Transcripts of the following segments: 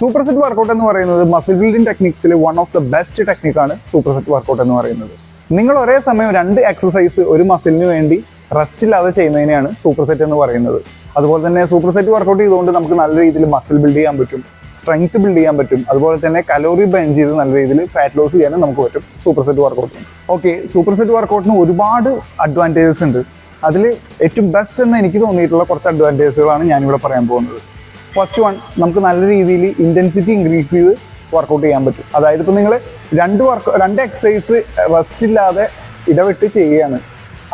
Super set workout എന്ന് പറയുന്നത് muscle building ടെക്നിക്സിൽ വൺ ഓഫ് ദ ബെസ്റ്റ് ടെക്നിക്കാണ് സൂപ്പർ സെറ്റ് വർക്കൗട്ട് എന്ന് പറയുന്നത്. നിങ്ങൾ ഒരേ സമയം രണ്ട് എക്സസൈസ് ഒരു മസിലിന് വേണ്ടി റെസ്റ്റ് ഇല്ലാതെ ചെയ്യുന്നതിനെയാണ് സൂപ്പർ സെറ്റ് എന്ന് പറയുന്നത്. അതുപോലെ തന്നെ സൂപ്പർ സെറ്റ് വർക്കൗട്ട് ചെയ്തുകൊണ്ട് നമുക്ക് നല്ല രീതിയിൽ മസിൽ ബിൽഡ് ചെയ്യാൻ പറ്റും സ്ട്രെങ്ത് ബിൽഡ് ചെയ്യാൻ പറ്റും. അതുപോലെ തന്നെ കലോറി ബേൺ ചെയ്ത് നല്ല രീതിയിൽ ഫാറ്റ് ലോസ് ചെയ്യാനും നമുക്ക് പറ്റും സൂപ്പർ സെറ്റ് വർക്കൗട്ടിന് ഓക്കെ സൂപ്പർ സെറ്റ് വർക്കൗട്ടിന് ഒരുപാട് അഡ്വാന്റേജസ് ഉണ്ട്. അതിൽ ഏറ്റവും ബെസ്റ്റ് എന്ന് എനിക്ക് തോന്നിയിട്ടുള്ള കുറച്ച് അഡ്വാന്റേജുകളാണ് ഞാനിവിടെ പറയാൻ പോകുന്നത്. ഫസ്റ്റ് വൺ നമുക്ക് നല്ല രീതിയിൽ ഇന്റൻസിറ്റി ഇൻക്രീസ് ചെയ്ത് വർക്കൗട്ട് ചെയ്യാൻ പറ്റും. അതായത് ഇപ്പോൾ നിങ്ങൾ രണ്ട് വർക്ക് രണ്ട് എക്സസൈസ് റെസ്റ്റ് ഇല്ലാതെ ഇടവിട്ട് ചെയ്യുകയാണ്.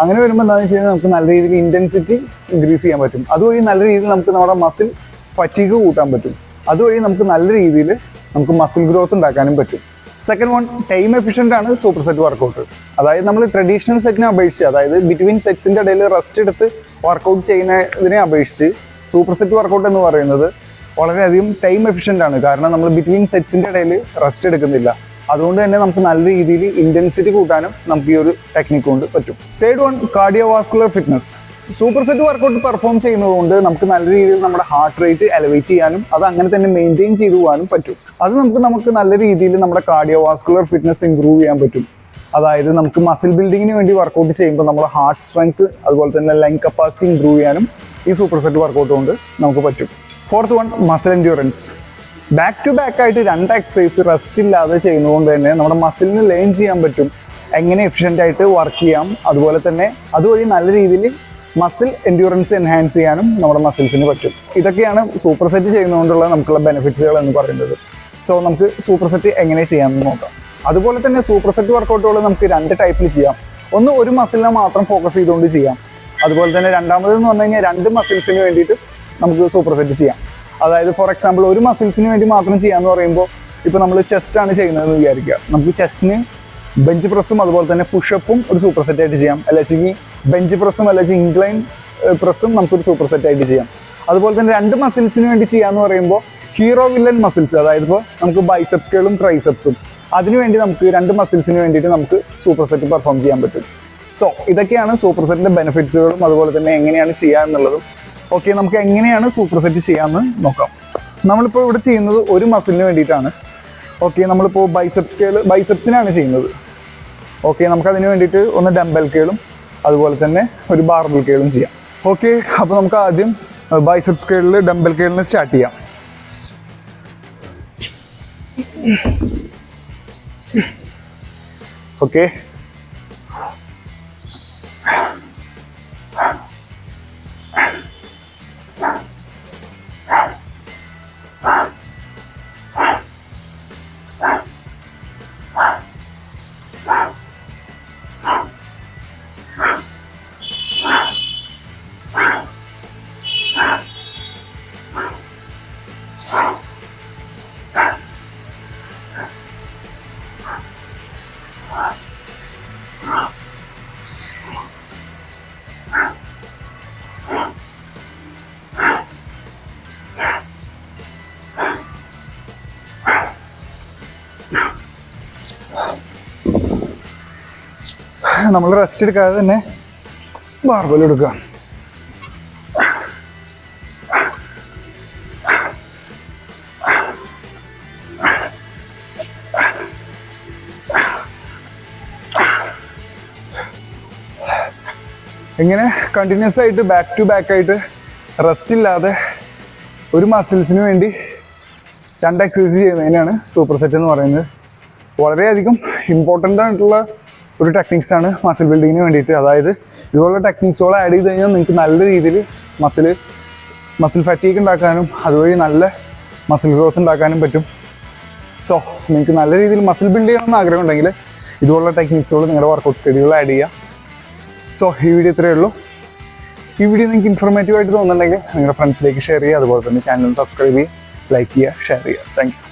അങ്ങനെ വരുമ്പോൾ എന്താണെന്ന് വെച്ച് കഴിഞ്ഞാൽ നമുക്ക് നല്ല രീതിയിൽ ഇന്റൻസിറ്റി ഇൻക്രീസ് ചെയ്യാൻ പറ്റും. അതുവഴി നല്ല രീതിയിൽ നമുക്ക് നമ്മുടെ മസിൽ ഫറ്റീഗ് കൂട്ടാൻ പറ്റും. അതുവഴി നമുക്ക് നല്ല രീതിയിൽ നമുക്ക് മസിൽ ഗ്രോത്ത് ഉണ്ടാക്കാനും പറ്റും. സെക്കൻഡ് വൺ ടൈം എഫിഷ്യന്റ് ആണ് സൂപ്പർ സെറ്റ് വർക്കൗട്ട് അതായത് നമ്മൾ ട്രഡീഷണൽ സെറ്റിനെ അപേക്ഷിച്ച് അതായത് ബിറ്റ്വീൻ സെറ്റ്സിന്റെ ഇടയിൽ റെസ്റ്റ് എടുത്ത് വർക്കൗട്ട് ചെയ്യുന്നതിനെ അപേക്ഷിച്ച് സൂപ്പർ സെറ്റ് വർക്കൗട്ട് എന്ന് പറയുന്നത് വളരെയധികം ടൈം എഫിഷ്യന്റ് ആണ്. കാരണം നമ്മൾ ബിറ്റ്വീൻ സെറ്റ്സിന്റെ ഇടയിൽ റെസ്റ്റ് എടുക്കുന്നില്ല. അതുകൊണ്ട് തന്നെ നമുക്ക് നല്ല രീതിയിൽ ഇന്റൻസിറ്റി കൂട്ടാനും നമുക്ക് ഈ ഒരു ടെക്നിക്ക് കൊണ്ട് പറ്റും. Third one cardiovascular fitness super set workout perform ചെയ്യുന്നതുകൊണ്ട് നമുക്ക് നല്ല രീതിയിൽ നമ്മുടെ ഹാർട്ട് റേറ്റ് എലവേറ്റ് ചെയ്യാനും അത് അങ്ങനെ തന്നെ മെയിന്റെയിൻ ചെയ്തു പോകാനും പറ്റും. അത് നമുക്ക് നമുക്ക് നല്ല രീതിയിൽ നമ്മുടെ കാർഡിയോ വാസ്കുലർ ഫിറ്റ്നസ് ഇമ്പ്രൂവ് ചെയ്യാൻ പറ്റും. അതായത് നമുക്ക് മസിൽ ബിൽഡിങ്ങിന് വേണ്ടി വർക്കൗട്ട് ചെയ്യുമ്പോൾ നമ്മുടെ ഹാർട്ട് സ്ട്രെങ്ത് അതുപോലെ തന്നെ ലങ് കപ്പാസിറ്റി ഇമ്പ്രൂവ് ചെയ്യാനും ഈ സൂപ്പർ സെറ്റ് വർക്കൗട്ട് കൊണ്ട് നമുക്ക് പറ്റും. Fourth one muscle endurance back to back ആയിട്ട് രണ്ട് എക്സസൈസ് റെസ്റ്റ് ഇല്ലാതെ ചെയ്യുന്നതുകൊണ്ട് തന്നെ നമ്മുടെ മസിലിന് ലേൺ ചെയ്യാൻ പറ്റും. എങ്ങനെ എഫിഷ്യന്റ് ആയിട്ട് വർക്ക് ചെയ്യാം അതുപോലെ തന്നെ അതുവഴി നല്ല രീതിയിൽ മസിൽ എൻഡ്യൂറൻസ് എൻഹാൻസ് ചെയ്യാനും നമ്മുടെ മസിൽസിന് പറ്റും. ഇതൊക്കെയാണ് സൂപ്പർ സെറ്റ് ചെയ്യുന്നതുകൊണ്ടുള്ള നമുക്കുള്ള ബെനിഫിറ്റ്സുകൾ എന്ന് പറയുന്നത്. സോ നമുക്ക് സൂപ്പർ സെറ്റ് എങ്ങനെ ചെയ്യാമെന്ന് നോക്കാം. അതുപോലെ തന്നെ സൂപ്പർ സെറ്റ് വർക്കൗട്ടുകൾ നമുക്ക് രണ്ട് ടൈപ്പിൽ ചെയ്യാം. ഒന്ന് ഒരു മസിലിനെ മാത്രം ഫോക്കസ് ചെയ്തുകൊണ്ട് ചെയ്യാം. അതുപോലെ തന്നെ രണ്ടാമതെന്ന് പറഞ്ഞു കഴിഞ്ഞാൽ രണ്ട് മസിൽസിന് വേണ്ടിയിട്ട് നമുക്ക് സൂപ്പർ സെറ്റ് ചെയ്യാം. അതായത് ഫോർ എക്സാമ്പിൾ ഒരു മസിൽസിന് വേണ്ടി മാത്രം ചെയ്യാന്ന് പറയുമ്പോൾ ഇപ്പോൾ നമ്മൾ ചെസ്റ്റ് ആണ് ചെയ്യുന്നതെന്ന് വിചാരിക്കുക. നമുക്ക് ചെസ്റ്റിന് ബെഞ്ച് പ്രസ്സും അതുപോലെ തന്നെ പുഷപ്പും ഒരു സൂപ്പർ സെറ്റ് ആയിട്ട് ചെയ്യാം. അല്ലെങ്കിൽ ബെഞ്ച് പ്രസ്സും അല്ലെങ്കിൽ ഇൻക്ലൈൻ പ്രസ്സും നമുക്കൊരു സൂപ്പർ സെറ്റ് ആയിട്ട് ചെയ്യാം. അതുപോലെ തന്നെ രണ്ട് മസിൽസിന് വേണ്ടി ചെയ്യാന്ന് പറയുമ്പോൾ ഹീറോ വില്ലൻ മസിൽസ് അതായത് ഇപ്പോൾ നമുക്ക് ബൈസെപ്സുകളും ട്രൈസെപ്സും അതിനുവേണ്ടി നമുക്ക് രണ്ട് മസിൽസിന് വേണ്ടിയിട്ട് നമുക്ക് സൂപ്പർ സെറ്റ് പെർഫോം ചെയ്യാൻ പറ്റും. സോ ഇതൊക്കെയാണ് സൂപ്പർ സെറ്റിന്റെ ബെനിഫിറ്റ്സുകളും അതുപോലെ തന്നെ എങ്ങനെയാണ് ചെയ്യുക എന്നുള്ളതും. ഓക്കെ നമുക്ക് എങ്ങനെയാണ് സൂപ്പർ സെറ്റ് ചെയ്യാമെന്ന് നോക്കാം. നമ്മളിപ്പോൾ ഇവിടെ ചെയ്യുന്നത് ഒരു മസിലിന് വേണ്ടിയിട്ടാണ്. ഓക്കെ നമ്മളിപ്പോൾ ബൈസെപ്സ് കേൾ ബൈസെപ്സിനാണ് ചെയ്യുന്നത്. ഓക്കെ നമുക്ക് അതിന് വേണ്ടിയിട്ട് ഒന്ന് ഡംബൽ കേളും അതുപോലെ തന്നെ ഒരു ബാർബൽ കേളും ചെയ്യാം. ഓക്കെ അപ്പോൾ നമുക്ക് ആദ്യം ബൈസെപ്സ് കേളിൽ ഡംബൽ കേളിന് സ്റ്റാർട്ട് ചെയ്യാം. ഓക്കെ നമ്മൾ റെസ്റ്റ് എടുക്കാതെ തന്നെ ബാർബൽ എടുക്കുക എങ്ങനെ കണ്ടിന്യൂസ് ആയിട്ട് ബാക്ക് ടു ബാക്ക് ആയിട്ട് റെസ്റ്റ് ഇല്ലാതെ ഒരു മസിൽസിന് വേണ്ടി രണ്ട് എക്സസൈസ് ചെയ്യുന്നതിനാണ് സൂപ്പർ സെറ്റ് എന്ന് പറയുന്നത്. വളരെയധികം ഇമ്പോർട്ടന്റ് ആയിട്ടുള്ള ഒരു ടെക്നിക്സാണ് മസിൽ ബിൽഡിങ്ങിന് വേണ്ടിയിട്ട്. അതായത് ഇതുപോലുള്ള ടെക്നിക്സുകൾ ആഡ് ചെയ്ത് കഴിഞ്ഞാൽ നിങ്ങൾക്ക് നല്ല രീതിയിൽ മസിൽ മസിൽ ഫറ്റീക്ക് ഉണ്ടാക്കാനും അതുവഴി നല്ല മസിൽ ഗ്രോത്ത് ഉണ്ടാക്കാനും പറ്റും. സോ നിങ്ങൾക്ക് നല്ല രീതിയിൽ മസിൽ ബിൽഡ് ചെയ്യണമെന്ന് ആഗ്രഹം ഉണ്ടെങ്കിൽ ഇതുപോലുള്ള ടെക്നിക്സുകൾ നിങ്ങളുടെ വർക്കൗട്ട് സ്റ്റഡികൾ ആഡ് ചെയ്യുക. സോ ഈ വീഡിയോ ഇത്രയേ ഉള്ളൂ. ഈ വീഡിയോ നിങ്ങൾക്ക് ഇൻഫോർമേറ്റീവ് ആയിട്ട് തോന്നുന്നുണ്ടെങ്കിൽ നിങ്ങളുടെ ഫ്രണ്ട്സിലേക്ക് ഷെയർ ചെയ്യുക. അതുപോലെ തന്നെ ചാനൽ സബ്സ്ക്രൈബ് ചെയ്യുക ലൈക്ക് ചെയ്യുക ഷെയർ ചെയ്യുക. താങ്ക്